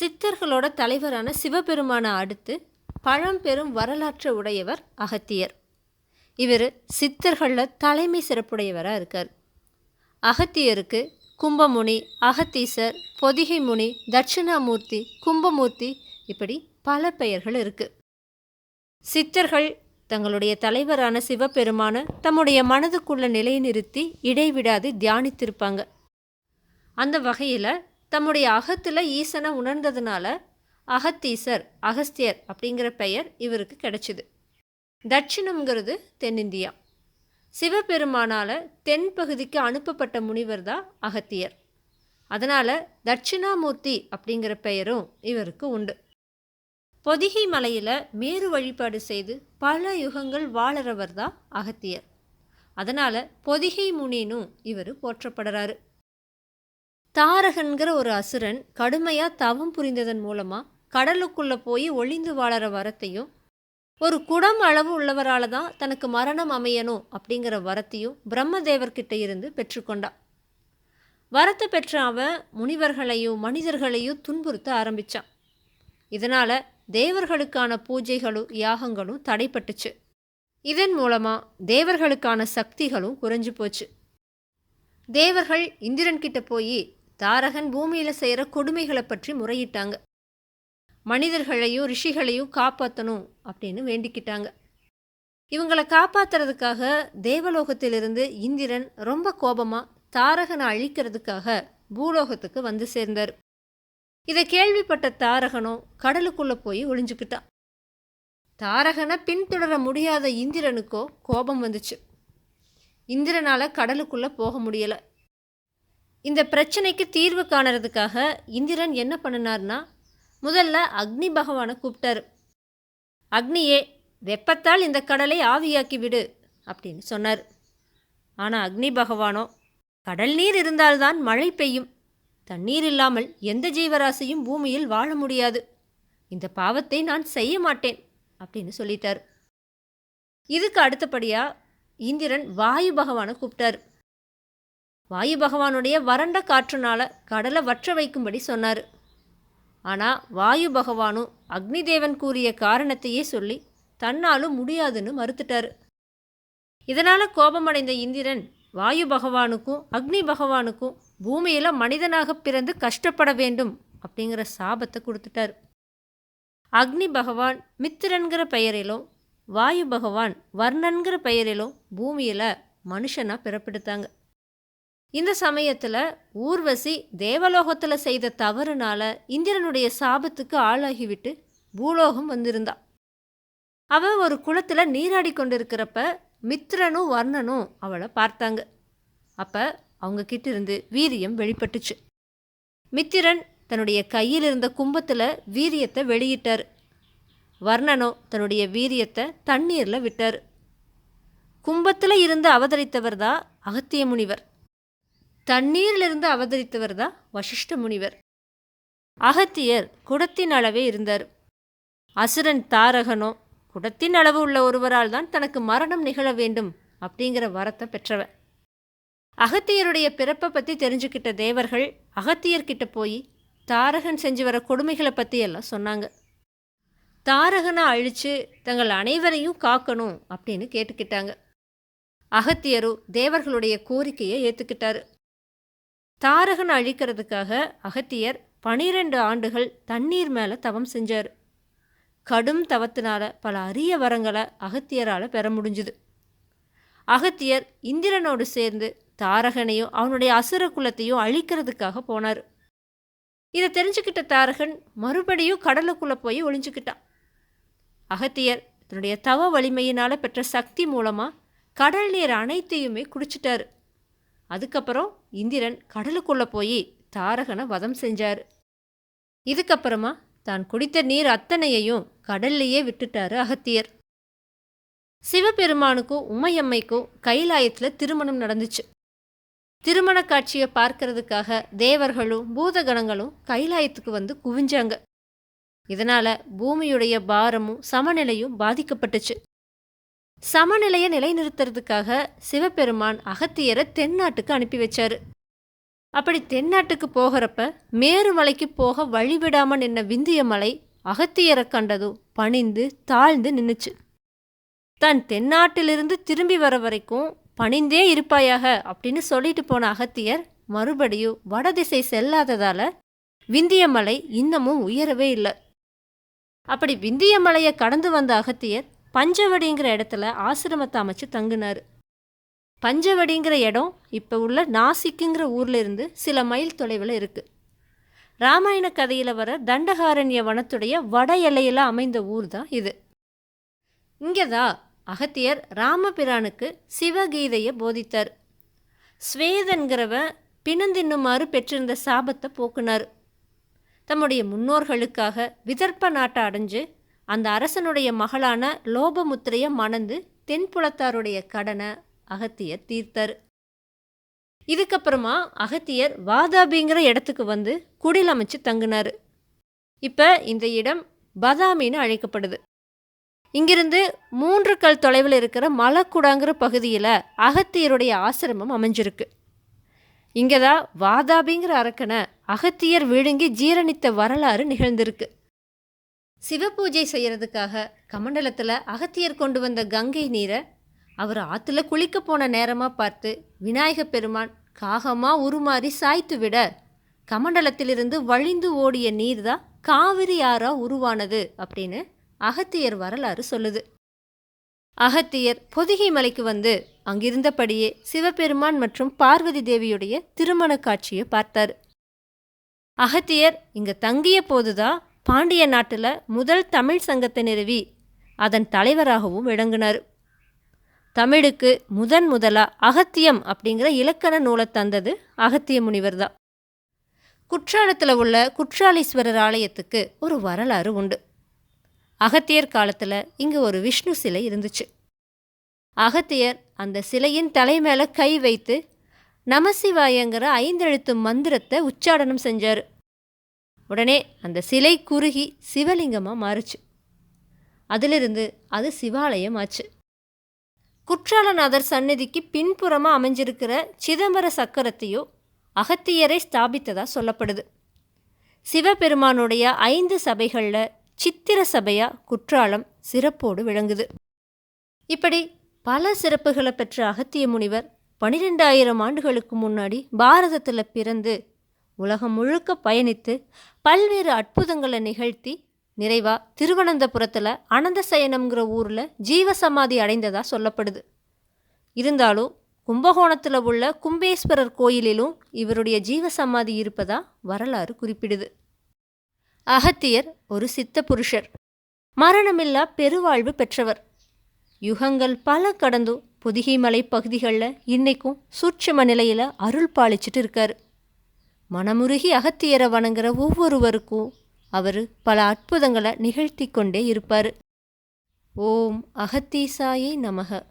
சித்தர்களோட தலைவரான சிவபெருமானை அடுத்து பழம்பெரும் வரலாற்று உடையவர் அகத்தியர். இவர் சித்தர்களில் தலைமை சிறப்புடையவராக இருக்கார். அகத்தியருக்கு கும்பமுனி அகத்தீசர் பொதிகை முனி தட்சிணாமூர்த்தி கும்பமூர்த்தி இப்படி பல பெயர்கள் இருக்கு. சித்தர்கள் தங்களுடைய தலைவரான சிவபெருமான தம்முடைய மனதுக்குள்ள நிலைநிறுத்தி இடைவிடாது தியானித்திருப்பாங்க. அந்த வகையில் தம்முடைய அகத்தில் ஈசனை உணர்ந்ததுனால அகத்தீசர் அகஸ்தியர் அப்படிங்கிற பெயர் இவருக்கு கிடைச்சிது. தட்சிணம்ங்கிறது தென்னிந்தியா. சிவபெருமானால் தென்பகுதிக்கு அனுப்பப்பட்ட முனிவர் தான் அகத்தியர். அதனால் தட்சிணாமூர்த்தி அப்படிங்கிற பெயரும் இவருக்கு உண்டு. பொதிகை மலையில் மேரு வழிபாடு செய்து பல யுகங்கள் வாழறவர் தான் அகத்தியர். அதனால் பொதிகை முனினும் இவர் போற்றப்படுறாரு. தாரகன்கிற ஒரு அசுரன் கடுமையாக தவம் புரிந்ததன் மூலமாக கடலுக்குள்ளே போய் ஒளிந்து வாழற வரத்தையும் ஒரு குடம் அளவு உள்ளவரால் தான் தனக்கு மரணம் அமையணும் அப்படிங்கிற வரத்தையும் பிரம்மதேவர்கிட்ட இருந்து பெற்றுக்கொண்டான் வரத்தை பெற்ற அவன் முனிவர்களையும் மனிதர்களையும் துன்புறுத்த ஆரம்பித்தான் இதனால் தேவர்களுக்கான பூஜைகளும் யாகங்களும் தடைப்பட்டுச்சு. இதன் மூலமாக தேவர்களுக்கான சக்திகளும் குறைஞ்சு போச்சு. தேவர்கள் இந்திரன்கிட்ட போய் தாரகன் பூமியில் செய்கிற கொடுமைகளை பற்றி முறையிட்டாங்க. மனிதர்களையும் ரிஷிகளையும் காப்பாற்றணும் அப்படின்னு வேண்டிக்கிட்டாங்க. இவங்களை காப்பாத்துறதுக்காக தேவலோகத்திலிருந்து இந்திரன் ரொம்ப கோபமாக தாரகனை அழிக்கிறதுக்காக பூலோகத்துக்கு வந்து சேர்ந்தார். இதை கேள்விப்பட்ட தாரகனும் கடலுக்குள்ளே போய் ஒளிஞ்சுக்கிட்டான். தாரகனை பின்தொடர முடியாத இந்திரனுக்கோ கோபம் வந்துச்சு. இந்திரனால் கடலுக்குள்ளே போக முடியலை. இந்த பிரச்சனைக்கு தீர்வு காணறதுக்காக இந்திரன் என்ன பண்ணினார்னா முதல்ல அக்னி பகவானை கூப்பிட்டார் அக்னியே வெப்பத்தால் இந்த கடலை ஆவியாக்கி விடு அப்படின்னு சொன்னார். ஆனால் அக்னி பகவானோ கடல் நீர் இருந்தால்தான் மழை பெய்யும். தண்ணீர் இல்லாமல் எந்த ஜீவராசியும் பூமியில் வாழ முடியாது. இந்த பாவத்தை நான் செய்ய மாட்டேன் அப்படின்னு சொல்லிட்டார். இதுக்கு அடுத்தபடியாக இந்திரன் வாயு பகவானை கூப்பிட்டார் வாயு பகவானுடைய வறண்ட காற்றுனால கடலை வற்ற வைக்கும்படி சொன்னார். ஆனால் வாயு பகவானும் அக்னி தேவன் கூறிய காரணத்தையே சொல்லி தன்னாலும் முடியாதுன்னு மறுத்துட்டார். இதனால் கோபமடைந்த இந்திரன் வாயு பகவானுக்கும் அக்னி பகவானுக்கும் பூமியில் மனிதனாக பிறந்து கஷ்டப்பட வேண்டும் அப்படிங்கிற சாபத்தை கொடுத்துட்டார். அக்னி பகவான் மித்திரன்கிற பெயரிலும் வாயு பகவான் வர்ணன்கிற பெயரிலும் பூமியில் மனுஷனாக பிறப்பெடுத்தாங்க. இந்த சமயத்தில் ஊர்வசி தேவலோகத்தில் செய்த தவறுனால இந்திரனுடைய சாபத்துக்கு ஆளாகிவிட்டு பூலோகம் வந்திருந்தா. அவன் ஒரு குளத்தில் நீராடி கொண்டிருக்கிறப்ப மித்ரனும் வர்ணனும் அவளை பார்த்தாங்க. அப்போ அவங்க கிட்ட இருந்து வீரியம் வெளிப்பட்டுச்சு. மித்திரன் தன்னுடைய கையில் இருந்த கும்பத்தில் வீரியத்தை வெளியிட்டார். வர்ணனோ தன்னுடைய வீரியத்தை தண்ணீரில் விட்டார். கும்பத்தில் இருந்து அவதரித்தவர் தான் அகத்திய முனிவர் தண்ணீரிலிருந்து அவதரித்தவர் தான் வசிஷ்ட முனிவர். அகத்தியர் குடத்தின் அளவே இருந்தார். அசுரன் தாரகனோ குடத்தின் அளவு உள்ள ஒருவரால் தான் தனக்கு மரணம் நிகழ வேண்டும் அப்படிங்கிற வரத்தை பெற்றவன். அகத்தியருடைய பிறப்பை பற்றி தெரிஞ்சுக்கிட்ட தேவர்கள் அகத்தியர்கிட்ட போய் தாரகன் செஞ்சு வர கொடுமைகளை பற்றி எல்லாம் சொன்னாங்க. தாரகனை அழித்து தங்கள் அனைவரையும் காக்கணும் அப்படின்னு கேட்டுக்கிட்டாங்க. அகத்தியரும் தேவர்களுடைய கோரிக்கையை ஏற்றுக்கிட்டாரு தாரகன் அழிக்கிறதுக்காக அகத்தியர் பனிரெண்டு ஆண்டுகள் தண்ணீர் மேலே தவம் செஞ்சார். கடும் தவத்தினால பல அரிய வரங்களை அகத்தியரால் பெற முடிஞ்சுது. அகத்தியர் இந்திரனோடு சேர்ந்து தாரகனையும் அவனுடைய அசுர குலத்தையும் அழிக்கிறதுக்காக போனார். இதை தெரிஞ்சுக்கிட்ட தாரகன் மறுபடியும் கடலுக்குள்ளே போய் ஒளிஞ்சுக்கிட்டான். அகத்தியர் தன்னுடைய தவ வலிமையினால் பெற்ற சக்தி மூலமாக கடல் நீர் அனைத்தையுமே குடிச்சிட்டாரு. அதுக்கப்புறம் இந்திரன் கடலுக்குள்ளே போய் தாரகனை வதம் செஞ்சார். இதுக்கப்புறமா தான் குடித்த நீர் அத்தனையையும் கடல்லையே விட்டுட்டாரு அகத்தியர். சிவபெருமானுக்கும் உமையம்மைக்கும் கைலாயத்தில் திருமணம் நடந்துச்சு. திருமண காட்சியை பார்க்கறதுக்காக தேவர்களும் பூதகணங்களும் கைலாயத்துக்கு வந்து குவிஞ்சாங்க. இதனால் பூமியுடைய பாரமும் சமநிலையும் பாதிக்கப்பட்டுச்சு. சமநிலையை நிலைநிறுத்துறதுக்காக சிவபெருமான் அகத்தியரை தென்னாட்டுக்கு அனுப்பி வச்சாரு. அப்படி தென்னாட்டுக்கு போகிறப்ப மேருமலைக்கு போக வழிவிடாமல் நின்ன விந்திய மலை அகத்தியரை கண்டதும் பணிந்து தாழ்ந்து நின்றுச்சு தன் தென்னாட்டிலிருந்து திரும்பி வர வரைக்கும் பணிந்தே இருப்பாயாக அப்படின்னு சொல்லிட்டு போன அகத்தியர் மறுபடியும் வடதிசை செல்லாததால விந்தியமலை இன்னமும் உயரவே இல்லை. அப்படி விந்திய மலையை கடந்து வந்த அகத்தியர் பஞ்சவடிங்கிற இடத்துல ஆசிரமத்தை அமைச்சு தங்கினார். பஞ்சவடிங்கிற இடம் இப்போ உள்ள நாசிக்குங்கிற ஊரில் இருந்து சில மைல் தொலைவில் இருக்குது ராமாயண கதையில் வர தண்டகாரண்ய வனத்துடைய வட எல்லையில் அமைந்த ஊர் தான் இது. இங்கே தான் அகத்தியர் ராமபிரானுக்கு சிவகீதையை போதித்தார். ஸ்வேதன்கிறவன் பிணந்தின்னுமாறு பெற்றிருந்த சாபத்தை போக்குனார். தம்முடைய முன்னோர்களுக்காக விதர்ப்ப நாட்டை அடைஞ்சு அந்த அரசனுடைய மகளான லோபமுத்திரையை மணந்து தென்புலத்தாருடைய கடனை அகத்தியர் தீர்த்தார். இதுக்கப்புறமா அகத்தியர் வாதாபிங்கிற இடத்துக்கு வந்து குடில் அமைச்சு தங்கினார். இப்போ இந்த இடம் பதாமின்னு அழைக்கப்படுது. இங்கிருந்து மூன்று கல் தொலைவில் இருக்கிற மலக்குடாங்கிற பகுதியில் அகத்தியருடைய ஆசிரமம் அமைஞ்சிருக்கு. இங்கே தான் வாதாபிங்கிற அரக்கனை அகத்தியர் விழுங்கி ஜீரணித்த வரலாறு நிகழ்ந்திருக்கு. சிவபூஜை செய்யறதுக்காக கமண்டலத்தில் அகத்தியர் கொண்டு வந்த கங்கை நீரை அவர் ஆற்றுல குளிக்க போன நேரமாக பார்த்து விநாயக பெருமான் காகமாக உருமாறி சாய்த்து விட கமண்டலத்திலிருந்து வழிந்து ஓடிய நீர் தான் காவிரி ஆறா உருவானது அப்படின்னு அகத்தியர் வரலாறு சொல்லுது. அகத்தியர் பொதிகை மலைக்கு வந்து அங்கிருந்தபடியே சிவபெருமான் மற்றும் பார்வதி தேவியுடைய திருமண காட்சியை பார்த்தார். அகத்தியர் இங்க தங்கிய போதுதான் பாண்டிய நாட்டில் முதல் தமிழ் சங்கத்தை நிறுவி அதன் தலைவராகவும் விளங்கினார். தமிழுக்கு முதன் முதலாக அகத்தியம் அப்படிங்கிற இலக்கண நூலை தந்தது அகத்திய முனிவர் தான். குற்றாலத்தில் உள்ள குற்றாலீஸ்வரர் ஆலயத்துக்கு ஒரு வரலாறு உண்டு. அகத்தியர் காலத்தில் இங்கே ஒரு விஷ்ணு சிலை இருந்துச்சு. அகத்தியர் அந்த சிலையின் தலை மேலே கை வைத்து நமசிவாயங்கிற ஐந்தெழுத்து மந்திரத்தை உச்சாடனம் செஞ்சார். உடனே அந்த சிலை குறுகி சிவலிங்கமாக மாறுச்சு. அதிலிருந்து அது சிவாலயம் ஆச்சு. குற்றாலநாதர் சந்நிதிக்கு பின்புறமாக அமைஞ்சிருக்கிற சிதம்பர சக்கரத்தையோ அகத்தியரை ஸ்தாபித்ததாக சொல்லப்படுது. சிவபெருமானுடைய ஐந்து சபைகளில் சித்திர சபையா குற்றாலம் சிறப்போடு விளங்குது. இப்படி பல சிறப்புகளை பெற்ற அகத்திய முனிவர் பனிரெண்டாயிரம் ஆண்டுகளுக்கு முன்னாடி பாரதத்தில் பிறந்து உலகம் முழுக்க பயணித்து பல்வேறு அற்புதங்களை நிகழ்த்தி நிறைவா திருவனந்தபுரத்தில் அனந்த சயனம்ங்கிற ஊரில் ஜீவசமாதி அடைந்ததாக சொல்லப்படுது. இருந்தாலும் கும்பகோணத்தில் உள்ள கும்பேஸ்வரர் கோயிலிலும் இவருடைய ஜீவசமாதி இருப்பதா வரலாறு குறிப்பிடுது. அகத்தியர் ஒரு சித்த புருஷர். மரணமில்லா பெருவாழ்வு பெற்றவர். யுகங்கள் பல கடந்தும் பொதிகை மலை பகுதிகளில் இன்னைக்கும் சூட்சம நிலையில் அருள் பாலிச்சிட்டு இருக்காரு. மனமுருகி அகத்தியரை வணங்குற ஒவ்வொருவருக்கும் அவர் பல அற்புதங்களை நிகழ்த்தி கொண்டே இருப்பார். ஓம் அகத்தீசாயை நமக.